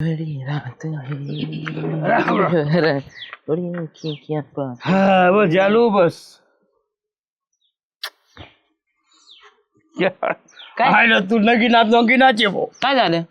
बड़ी रात है बड़ी की क्या बात हा बस बस काय ना तू नगीनात नगीनाचे भो काय झालं?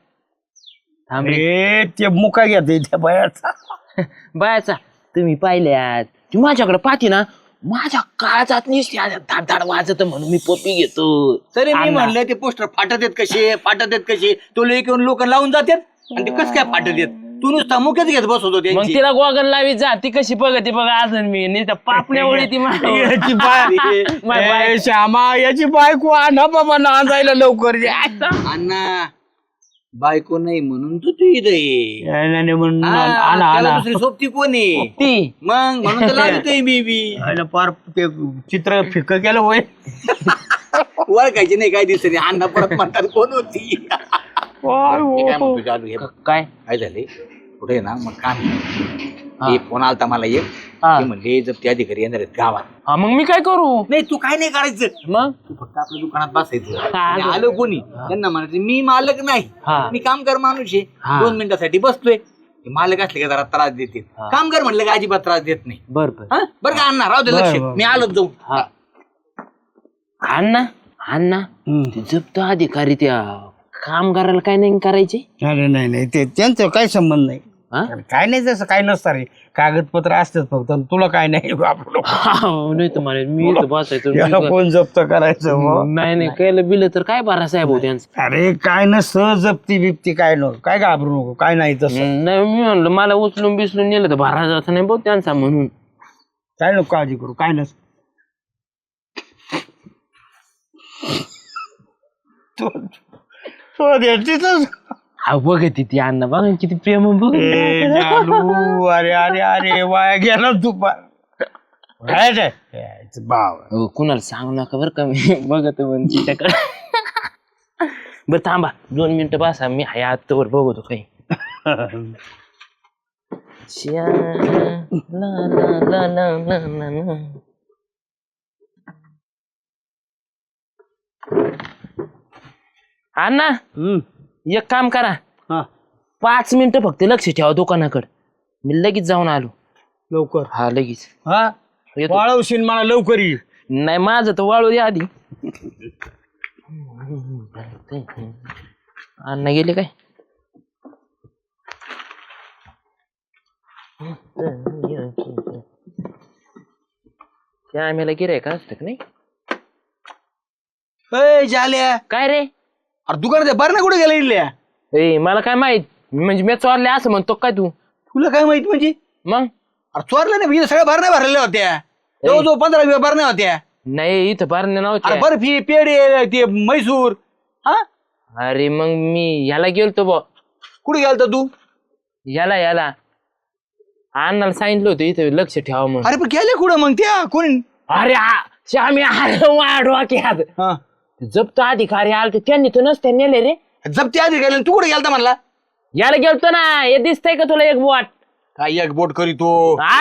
थांब रे. अरे ते मुका घेते त्या बायाचा. बायाचा तुम्ही पाहिल्यात. ती माझ्याकडे पाहते ना माझ्या काळजात निसते धाड धाड वाजत म्हणून मी पप्पी घेतो. तरी मी. म्हणलं ते पोस्टर फाटत आहेत कसे फाटत आहेत कसे? तो येऊन लोक लावून जातात? आणि ते कसं काय फाटत तू नुसता मुख्यच घेत बसवतो मग त्यांची. तिला गोगल लावी जा ती कशी बघते बघा अजून मी. नाही तर पापण्या ओळी ती माझ्या- याची बाय श्यामा याची बायको आणा बाबा नांदायला लवकर ये. अण्णा बायको नाही म्हणून तू तू इथं ये. नाही, नाही, नाही, म्हणून हा, आणा त्याला आणा दुसरी सोबती कोण आहे? ती मग म्हणून तर लावतोय मी बी आणि पार ते चित्र फिक केलं होय. ओळखायची नाही काय दिसत नाही. अण्णा परत म्हणतात कोण होती? मी काय म्हणतो हे. बघ, काय? काय झाले? कुठे ना? मग काम हे. फोन आलता मला एक. हा. ते म्हणले जर ते अधिकारी येणार आहेत गावात. हा मग मी काय करू? नाही तू काय नाही करायचं. मग? तू फक्त आपल्या दुकानात बसायचं. हा, आणि आलो. कोणी? त्यांना म्हणायचं मी मालक नाही. हा. मी कामगार माणूस आहे. हा. दोन मिनिटासाठी बसतोय. ते मालक असले का जरा त्रास देतील. हा. कामगार म्हणलं का अजिबात त्रास देत नाही. बर बर. हा? बरं का अण्णा राहू दे बरं, लक्ष. बरं. मी आलो जाऊ हा. अण्णा अण्णा हम्म. ते जप्त अधिकारी त्या कामगाराला काय नाही करायचे? अरे नाही नाही ते त्यांचं काही संबंध नाही. हा? काय नाही तसं काय नसतं रे. कागदपत्र असतात फक्त आणि तुला काय नाही आपलं नाही तुम्हाला मी इथं बसायचो मी याला काय- कोण जप्त करायचं बुवा? नाही नाही केलं बिल तर काय बारा साहेब हो त्यांचं अरे काय नसतं जप्ती बिप्ती काय नको काय घाबरू नको काय नाही तसं. नाही मी म्हणलं मला उचलून बिचलून नेलं तर भरा जात नाही भाऊ त्यांचा म्हणून. काय नको काळजी करू काय नसतं. तो तो तिथंच. हा बघत ती अण्णा बघा किती प्रेम बघ ए, जालू, अरे अरे अरे वाया गेला तू पार. काय ते? यायचं हो कुणाला सांगू नका बरं का मी बघत म्हण तिच्याकडे बरं थांबा दोन मिनिटं बसा मी हाय आत्तावर बघतो काही श्या, ला, ला, ला, ला, ला, ला, ला. अण्णा हम्म. एक काम करा. हा. पाच मिनिटं फक्त लक्ष ठेवा दुकानाकडे. मी लगेच जाऊन आलो. लवकर. हा लगेच. हा? येतो. वाळवशील मला लवकर ये. नाही माझं तर वाळू द्या आधी. अण्णा गेले काय? त्या आम्हाला का असतं का नाही? झाल्या काय रे? अरे दुकानात बरं ना कुठे गेला इथल्या? ए मला काय माहीत? म्हणजे मी चोरले असं म्हणतो काय तू? तुला काय माहीत म्हणजे? मग? अरे चोरलं नाही म्हणजे सगळ्या भरण्या भरलेल्या होत्या. जवळजवळ पंधरा भरण्या होत्या. नाही इथं बारणे अरे नव्हते बर्फी पेढे ते मैसूर हा? अरे मग मी ह्याला गेलतो बा. कुठे गेलता तू? याला याला अण्णाला सांगितलं होतं इथं लक्ष ठेवा म्हणून. अरे पण गेले कुठं मग त्या? कोणी? अरे आ- श्यामी अरे वाढवा की हा. जप्त अधिकारी आलते त्यांनी तर नसते नेले रे. जप्ती गेले तू कुठे गेलता म्हणला? याला गेलतो ना हे दिसतंय का तुला एक बोट? काय एक बोट करी तो?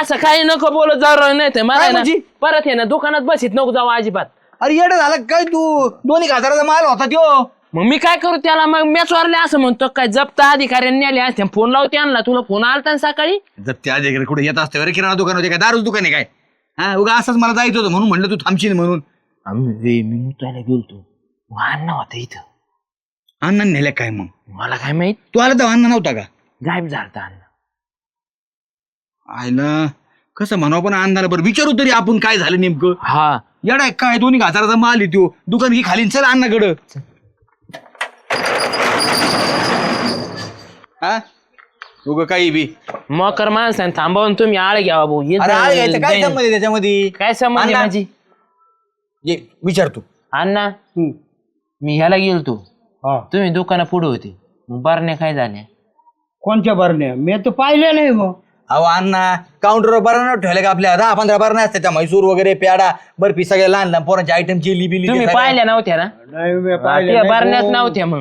असं काही नको बोलत जाऊ राव नाही मला काय आहे ना, म्हणजे? परत आहे ना दुकानात बसित नको जाऊ अजिबात. अरे येडं झालं काय तू? दोन एक हजाराचा माल होता त्यो. मग मी काय करू त्याला? मग मी चोरले असं म्हणतो काय जप्त अधिकाऱ्यांनी नेले असते. फोन लावते आणला तुला फोन आलता ना सकाळी? जप्ती आधी कुठे येत असते? अरे किराणा दुकान होते काय? दारूच दुकान आहे काय? हा उगा असंच मला जायचं होतं म्हणून म्हणलं तू थांबशील म्हणून. आम्ही मी मुतायला गेलतो. मग अण्णा होता इथं. अण्णा नेल्या काय मग? मला काय माहीत? तू आला तर अण्णा नव्हता का? गायब झालता अण्णा. आयला कसं म्हणावं पण अण्णाला बरं विचारू तरी आपण काय झालं नेमकं. हा. येडा काय? दोन्ही हजाराचा माल त्यो दुकान की खाली चल अण्णाकडं. हा? उग काही बी? मकर माणसाने थांबवून तुम्ही आळ घ्यावा भाऊ. हे अरे आळ घ्यायचं काय. संबंध आहे त्याच्यामध्ये? काय संबंध आहे अण्णा. माझी? ये विचार तू. अण्णा. मी ह्याला गेलतो हा. तुम्ही दुकाना पुढे होते. मग बारण्या काय झाल्या? कोणत्या भरण्या मी तर पाहिल्या नाही मग. अहो अण्णा काउंटरवर बरं ठेवले का आपल्या? दहा पंधरा बरं असते त्या म्हैसूर वगैरे पेडा बर्फी सगळ्या लहान लहान पोरांची आयटम चिली बिली तुम्ही पाहिल्या नव्हत्या ना? नाही मी त्या पाहिल्या नाही बारण्यात. नव्हत्या मग.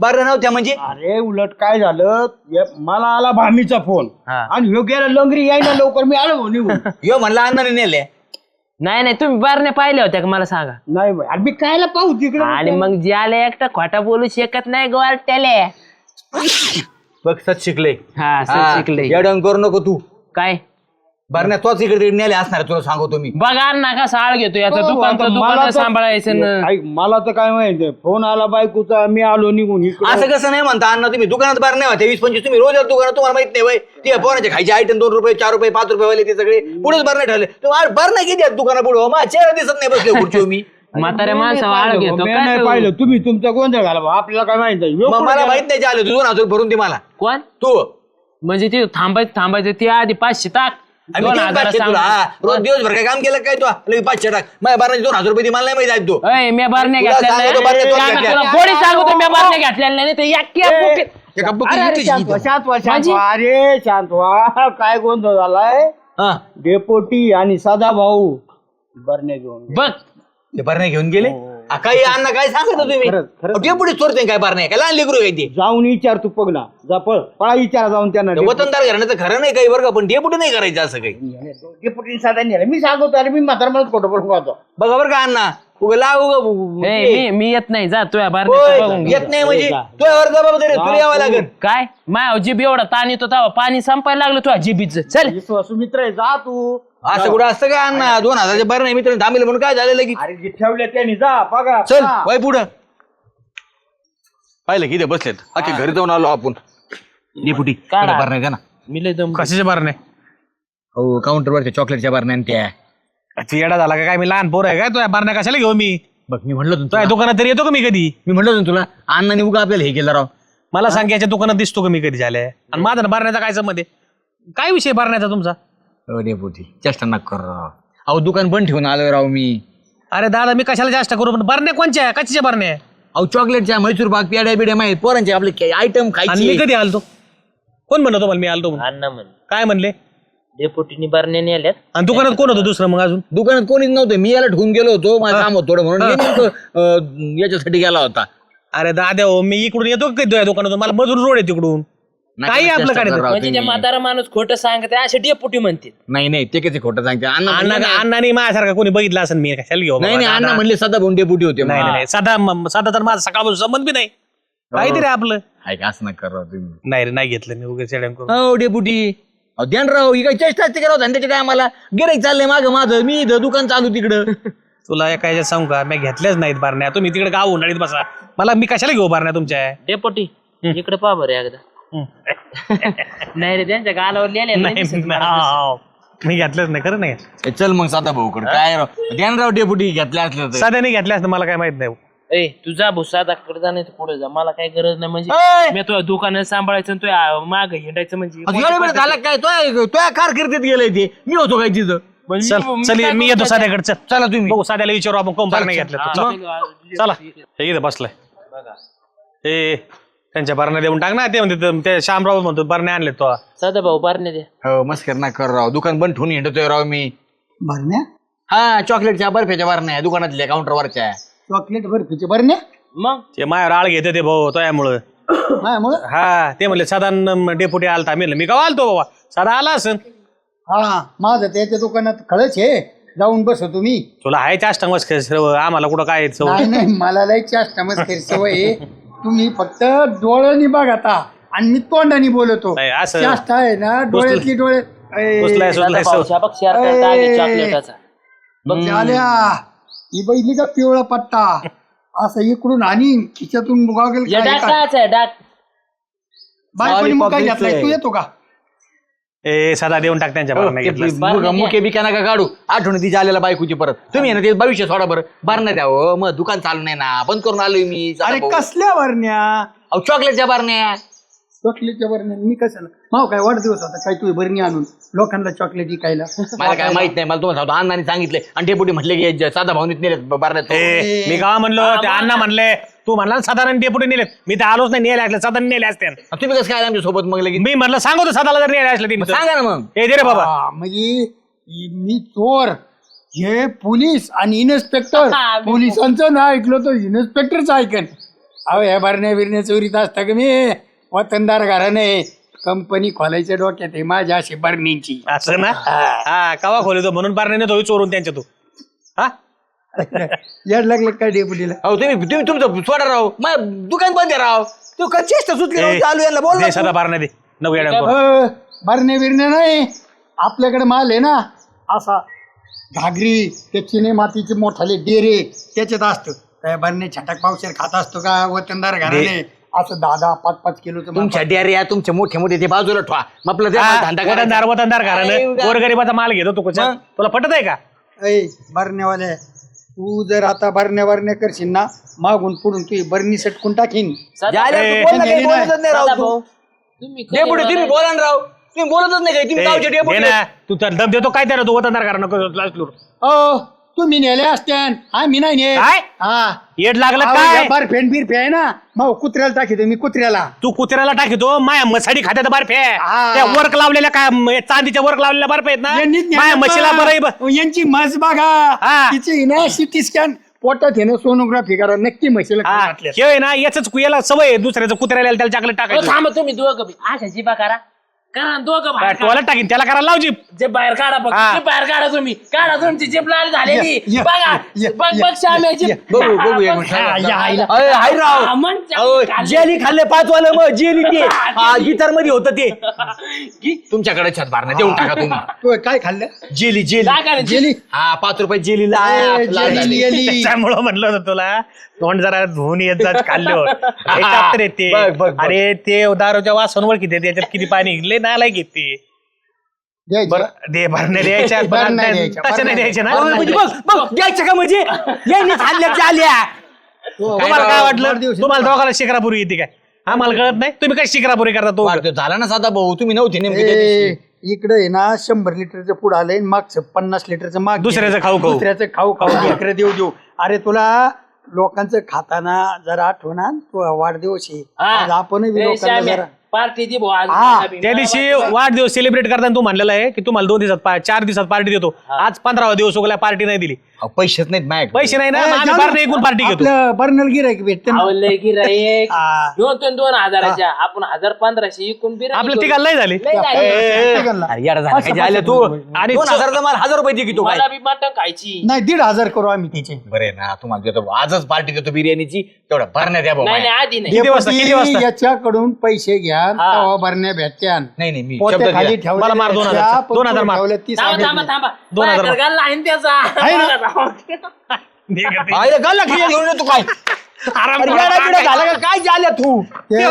बरं नव्हत्या म्हणजे? अरे उलट काय झालं? ये- मला आला भामीचा फोन हा. आणि ह्यो गेला लंगरी यायला लवकर मी आलो निघून. यो म्हणला अण्णाने नेले. नाही नाही तुम्ही बारण्या पाहिल्या होत्या का? मला सांगा. नाही बाई. अरे मी कायला पाहू तिकडे आणि मग ज्याला एकटा खोटा बोलू शकत नाही गोवार त्याले बघ सच शिकले. हा सर शिकले. येडवण करू नको तू. काय? बरण्या तोच इकडे तिकडे नेले असणार तुला सांगतो मी बघा ना का साळ घेतो याचं हो, दुकानचं आता मला दुकान तर- सांभाळायचं ना. ऐक, मला तर काय माहिती फोन आला बायकोचा मी आलो निघून इकडे. असं कसं नाही म्हणता अण्णा तुम्ही दुकानात बार नाही होते वीस पंचवीस तुम्ही रोज येता दुकानात तुम्हाला माहीत नाही वय. ते पोराचे खायचे आयटम दोन रुपये चार रुपये पाच रुपये वाले ते सगळे. पुढेच बार नाही ठरले. तुम्ही बार नाही किती दुकाना पुढे माझ्या चेहरा दिसत नाही बसले खुर्ची मी. म्हाताऱ्या माणसावर आळ पाहिलं, घेतो मी काय नाही तो? पाहिलं. तुम्ही तुमचा गोंधळ घाला बा. आपल्याला काय माहिती मग मला? माहीत नाही आलं तू दोन हजार भरून दे मला. कोण? तू. म्हणजे ते थांबायचं थांबायचं ते आधी पाचशे टाक. दोन किती हजार तुला. हा, रोज दिवसभर काय काम केलं काय तू? लगेच पाचशे टाक. माझ्या दोन हजार रुपये मला नाही माहिती आहे तू. अय मी बारण्या तुला घेतल्या सांगतो, बारण्या तोच घेतल्या. तुला गोडी सांगतो मी बारण्या घेतलेल्या नाही तर एका बुकीत अरे, शांत इथं. व्हा, शांत व्हा, शांत माझी- व्हा. अरे शांत व्हा. काय गोंधळ झालाय? हा. डेपोटी आणि सदा भाऊ बरणे घेऊन बघ ते बारण्या घेऊन गेले? काही अण्णा काय सांगत तुम्ही. खरंच, खरंच. अहो, ते पुढे चोरते काय बारण्या काय लहान लेकरू ते? जाऊन विचार तू पग ना. जा पळ. पळा विचारा जाऊन त्यांना. वतनदार घराण्याचं खरं नाही काही बरं का पण डेपुटी नाही करायचं असं काही. डेपोटी साधा नेला. मी सांगतो अरे मी म्हातारा मला खोटं बोलून पाहतो. बघा बरं का अण्णा उगा लाव उगा ए, ते. मी मी येत नाही. जा तुझ्या होय, बारण्या बघून घे. येत नाही म्हणजे. तुझ्यावर जबाबदारी आहे, तुला यावं लागेल. काय? माय जीब एवढा ताण येतो तेव्हा. पाणी संपायला लागलं तुझ्या जिबीचं चल. विश्वासू मित्र आहे जा तू. असं कुठं असतं का अण्णा? दोन हजारच्या बरं नाही मित्र थांबले म्हणून काय झालेलं की अरे जे ठेवले त्यांनी जा बघा चल जा. वय पुढं. पाहिलं किती बसलेत. अख्खे घरी जाऊन आलो आपण. डेपुटी काढा. बारण्या द्या ना? मी लय दम कशाच्या बारणे हो काउंटरवरच्या चॉकलेटच्या बारण्या आणि त्या. तू येडा झाला का काय? मी लहान पोर आहे काय तुझ्या बारण्या कशाला घेऊ मी? बघ मी म्हणलं होतं ना तुझ्या. दुकानात तरी येतो का मी कधी? मी म्हणलं होतं ना तुला अण्णाने उगा आपल्याला हे केलं राव. मला सांग याच्या दुकानात दिसतो का मी कधी झाल्या? आणि माझा बारण्याचा काय संबंध आहे? काय विषय बारण्याचा तुमचा? हो डेपुटी चेष्टा नका करू राव. अहो दुकान बंद ठेवून आलोय राव मी. अरे दादा मी कशाला जास्त करू? पण बारण्या कोणच्या? आहे कशाच्या बारण्या? आहे अहो चॉकलेटच्या मैसूर पाक पेड्या बिड्या माहीत. पोरांचे आपले आयटम आणि खायचे. मी कधी आलतो? कोण म्हणतो मला? मी आलतो म्हणून? अण्णा म्हण काय म्हणले? डेपुटीनी बारण्या नेल्यात आणि दुकानात कोण होतं दुसरं मग अजून? दुकानात कोणीच नव्हतं. मी याला ठेवून गेलो होतो. माझं काम होतं थोडं म्हणून. मी नेमकं, अं, याच्यासाठी गेला होता. अरे दादा हो मी इकडून येतो का कधी तुझ्या दुकानातून? मला मजूर रोड आहे तिकडून. काही आपलं म्हणजे ते. म्हातारा माणूस खोटं सांगते असे डेपुटी म्हणते नाही नाही ते कसे खोटं सांगते? अण्णा अण्णा म्हणले ना- अण्णाने माझ्यासारखा कोणी बघितलं असेल मी कशाला घेऊ नाही बाबा, नाही अण्णा दादा. म्हणले सदा भोंडे बुटी होते नाही नाही, नाही साधा म- साधा तर माझा सकाळपासून संबंध बी नाही. काहीतरी आपलं. असं नका करू राव तुम्ही. नाही रे नाही घेतलं मी करून. हो डेपुटी. अहो ध्यान राव ही काही चेष्टा असते करावं धंद्याच्या टायमाला? गिराईक चाललंय मागं माझं मी इथं दुकान चालू तिकडं. तुला एका ह्याच्यात सांगू का मी घेतल्याच नाहीत बारण्या. तुम्ही तिकडे गाव उन्हाळीत बसा. मला मी कशाला घेऊ बारण्या तुमच्या? डेपुटी इकडे पहा बरं एकदा. नाही रे त्यांच्या गालावर लिहिले नाही. मी घेतल्याच नाही खरं नाही. ए, चल मग साधा काय राव ध्यान राव डेपुटी घेतल्या असलं तर. साध्या नाही घेतल्यास मला काय माहीत नाही. ए तुझा भुसा दाखकडे जा नाही पुढे जा. मला काही गरज नाही म्हणजे ए! मी तुझ्या दुकानात सांभाळायचं आणि तुझ्या माग हिंडायचं म्हणजे. अहो, एवढं वेळ झाला काय? तो तो कारकिर्दीत गेलाय ते. मी होतो काय तिथं? म्हणजे चल मी- चल काय मी करू येतो साध्याकडे चल. चला तुम्ही. बघू साध्याला विचारू आपण कोण बारण्या घेतल्या हा, चला. हे इथं बसलाय. ए त्यांच्या बारण्या देऊन टाक ना. ते म्हणते ते श्यामराव म्हणतो बारण्या आणले तो. साधा भाऊ बारणे दे. हो मस्कर ना कर राव. दुकान बंद ठेवून हिंडतोय राव मी. भरण्या हा चॉकलेटच्या बर्फ्याच्या बारण्या दुकानातल्या काउंटरवरच्या. चॉकलेट बर्फीचे भरण्या मग? ते मायावर आळ घेते ते भाऊ तोयामुळं. माझ्यामुळं हा ते म्हणले साधारण डेपुटी आलता. मी म्हणलं, मी का आलतो बाबा? साधा आला असन. हा माझं त्याच्या दुकानात खळच आहे जाऊन बसो तुम्ही. तुला आहे चाष्टांगच सर्व आम्हाला कुठं काय आहे सवय? नाही नाही मला लय चाष्टामस्करी सवय आहे. तुम्ही फक्त डोळ्यांनी बघ आता आणि मी तोंडाने बोलतो. नाही, असं- चाष्टा आहे ना डोळ्यातली डोळे ए, सुचलाय शेअर करता चॉकलेटाचा बघ झाल्या. ही बैली का पिवळा पट्टा? असं इकडून आणि खिच्यातून गॉगल या डाक कायचा आहे डाक. बायकोनी मग काय घेतलाय तू येतो का? ए साधा देऊन टाक त्यांच्या बारण्या मुके बिका नका काढू? आठवण तिची आलेला बायकोची परत. तुम्ही आहे ना ते भविष्य सोडा बरं. बारण्या द्या हो मग दुकान चालू नाही ना बंद करून आलोय मी अरे. कसल्या वरण्या अहो चॉकलेटच्या बारण्या. चॉकलेटच्या वरण्या मी कशाला? माव काय वाढदिवस होता काय तू बरणी आणून लोकांना चॉकलेट विकायला? मला काय माहीत नाही मला तुम्हाला सांगतो अण्णाने सांगितले. आणि डेपुटी म्हटले की साधा भाऊनीत नेले बारण्यात. ए मी का म्हणलो ते अण्णा म्हणले तू म्हणला ना साधारण डेपुटी नेलेत. मी तर आलोच नाही नेले असले साधारण नेले असते. तुम्ही कसं काय आमच्यासोबत मग लगेच? मी म्हणलं सांगतो साधाला जर नेले असले तर. सांगा ना मग. ए दे रे बाबा. हा, म्हणजे मी चोर. हे पोलीस आणि इन्स्पेक्टर हा, पोलिसांचं ना ऐकलं तर इन्स्पेक्टरचं ऐकन. अहो ह्या भरण्या बिरण्या चोरीत असता का मी? वतनदार घराने कंपनी खोलायच्या डोक्यात आहे माझ्या अशी बरणींची असं ना? हा. कवा खोलतो? म्हणून बारणे नेतो चोरून त्यांच्या तू. हा? याड लागलं काय डेपुटीला? अहो तुम्ही तुम्ही तुमचं सोडा राव. मग दुकान बंद आहे राव. तू सुटली ए, चालू यांना बोल ना दे तू. सदा बारण्या दे. नको येड्या करू. अ, बरणे बिरणे नाही. आपल्याकडे माल आहे ना असा घागरी ते चिने मातीचे मोठाले डेरे त्याच्यात असतं. काय बरणे छटाक पावशेर खात असतो का? वतनदार घराने? असं दहा दहा पाच पाच किलोचं माल. तुमच्या डेऱ्या तुमचे मोठे मोठे ते बाजूला ठेवा. मग आपलं ते हा, धंदा वतनदार करायचा. वतनदार घरानं? गोरगरिबाचा माल घेतो तू कुठं? तुला पटत आहे का? ऐ बरण्यावाले. तू जर आता बरण्या बरण्या करशील ना मागून पुढून तू बरणी सटकून टाकीन. तू काही नाही. बोलतच नाही राव तू. तुम्ही डेपुटी तुम्ही बोला ना राव. तुम्ही बोलतच नाही काही. तुम्ही गावचे डेपुटी. तू तर दम देतो काय त्याला तू वतनदार घरानं अ तुम्ही नेले असत्यान आम्ही नाही नेत. काय? हा. येड लागलं काय? या बर्फेन बिरफे आहे ना? मग कुत्र्याला टाकीतो मी कुत्र्याला. तू कुत्र्याला टाकतो? माया मसाडी खात्यात बर्फ आहे हा. त्या वर्क लावलेल्या काय म- चांदीच्या वर्क लावलेल्या बर्फ आहेत ना? यांनीच नेलं माया म्हशीला बा. बरं यांची म्हस बघा. हा. तिची ना सिटी स्कॅन पोटात आहे ना सोनोग्राफी करा. नक्की म्हशीला खाऊ घातल्या. हे आहे ना याच याला सवय आहे. दुसऱ्याचं कुत्र्याला त्याला चाकलेट टाकायचं. थांबा तुम्ही दोघं बी. अशा जिबा करा. करा ना दोघं बाहेर काढा. टोला टाकीन त्याला करा लावजी जे बाहेर काढा बघ हा. जे बाहेर काढा तुम्ही काढा तुमची जीप लाल झालेली ये, ये, बघा ये, बघ ये, बघ श्याम्याची ये, बघू बघू एक. मिनिट. हा, या, आईला. अय, हाय राव हा, मग अहो, खाल्लं. जेली खाल्ले पाच वालं मग जेली ते गिटारमध्ये होतं ते. तुमच्याकडे छत बारणं देऊन टाका तुम्ही तू काय खाल्लं जेली जेली ना, जेली हा पाच रुपये जेलीला ए, लाल जेली, झाली. त्याच्यामुळं म्हणलं होतं तुला तोंड जरा धुवून येत जात खाल्लं रे ते बघ, बघ, बघ. अरे ते दारूच्या त्याच्यात किती पाणी घेते द्यायची. बरं दे भरणे द्यायच्या भरण्या द्यायच्या, तशा नाही भरण्या ना? अहो, म्हणजे बघ बघ द्यायचं का म्हणजे? यांनी खाल्ल्या आल्या. तुम्हाला काय वाटलं? तुम्हाला दोघाला शिकरापुरी येते काय? आम्हाला कळत नाही. तुम्ही काय शिकरापुरी करता? तो वाढदिवस झाला ना साधा भाऊ तुम्ही नव्हते नेमके त्या दिवशी. ए, इकडे आहे ना शंभर लिटरचं पुढं आलंय आणि मागचं पन्नास लिटरचं माग दुसऱ्याचं खाऊ खाऊ. दुसऱ्याचं खाऊ खाऊ लेकरं देऊ देऊ. अरे तुला लोकांचं खाताना जरा आठवणार तू वाढदिवस आहे. हा. आज आपणही लोकांना जरा पार्टी दे भाऊ आज हा. त्या दिवशी वाढदिवस सेलिब्रेट करताना तू म्हणलेला आहे की तुम्हाला दोन दिवसात पा- चार दिवसात पार्टी देतो. आज पंधरावा दिवस उगला पार्टी नाही दिली. अहो, पैसेच नाहीत माझ्याकडे. पैसे नाही ना मग आम्ही दे. पार्टी एकूण पार्टी घेतो. आपलं बर्नल गिरायक भेटते ना. हा. दोन दोन दोन हजाराच्या. आपण हजार पंधराशे इकून बिर्याणी आपलं. तिघाला नाही झाली. लय झाली. अरे काय तू? आणि दोन हजाराचा माल हजार रुपये घेतो काय? मला बी मटण खायची. नाही दीड हजार करू आम्ही त्याचे. बरे ना तुम्हाला देतो आजच पार्टी देतो बिर्याणीची. तेवढा भरण्या द्या भाऊ नाही नाही माझ्या. आधी नाही. किती वाजता? किती वाजता? याच्याकडून पैसे घ्या. हा. तेव्हा भरण्या भेटत्यान नाही नाही मी पोते शब्द खाली दिला. ठेवलेले मला मार दोन हजार. पण दोन हजार मार. ठेवले ती थांबा थांबा सांगितली. थांबा दोन हजार बाहेर घालला आहे ना त्याचा आहे ना? अरे गल्ला खिळ्या घेऊन येतो काय आराम अरे करा. येडा बिडा झाला का काय झाल्या तू ते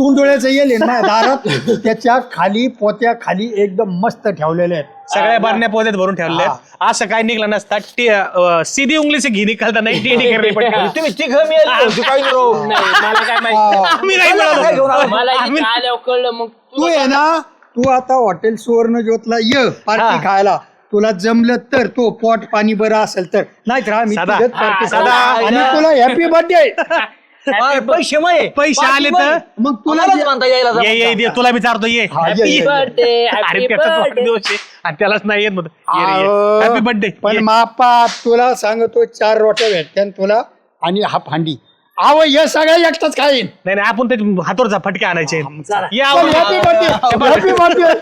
तुंडोळ्याचं येले ना दारात. त्याच्याखाली पोत्या खाली एकदम मस्त ठेवलेले आहेत. सगळ्या बारण्या पोत्यात भरून ठेवले असं काय निघलं नसता. टी- अं, सीधी उंगली से घी निकलता नाही टी टी करनी पडती. तुम्ही तिघ मिळाली काय राव नाही मला काय माहिती. आम्ही नाही काय मिळालो. घेऊन आला? मला इथे आल्यावर कळलं मग तू आहे ना. तू आता हॉटेल सुवर्ण ज्योतला ये पार्टी खायला. तुला जमलं तर तो पोट पाणी बरं असेल तर. नाही तर आम्ही सदा. तुझ्यात party करू. सदा. आणि तुला हॅपी बर्थडे अरे, पैसे मये. पैसे आले तर? मग तुला तुलाच जे- म्हणता यायला ये ये ये, तुला विचारतो ये. हा, ये, ये, हॅपी ये. बर्थडे अरे हॅपी त्याचा बर्थडे वाढदिवस आहे. आणि त्यालाच नाही येत अहो, हॅपी बर्थडे पण मापा तुला सांगतो चार रोट्या भेटत्यान तुला आणि हा फांडी आव हे सगळं एकटाच खाईन. नाही नाही आपण ते हातोरचा फटके आणायचे. चला. या हॅपी बर्थडे हॅपी बर्थडे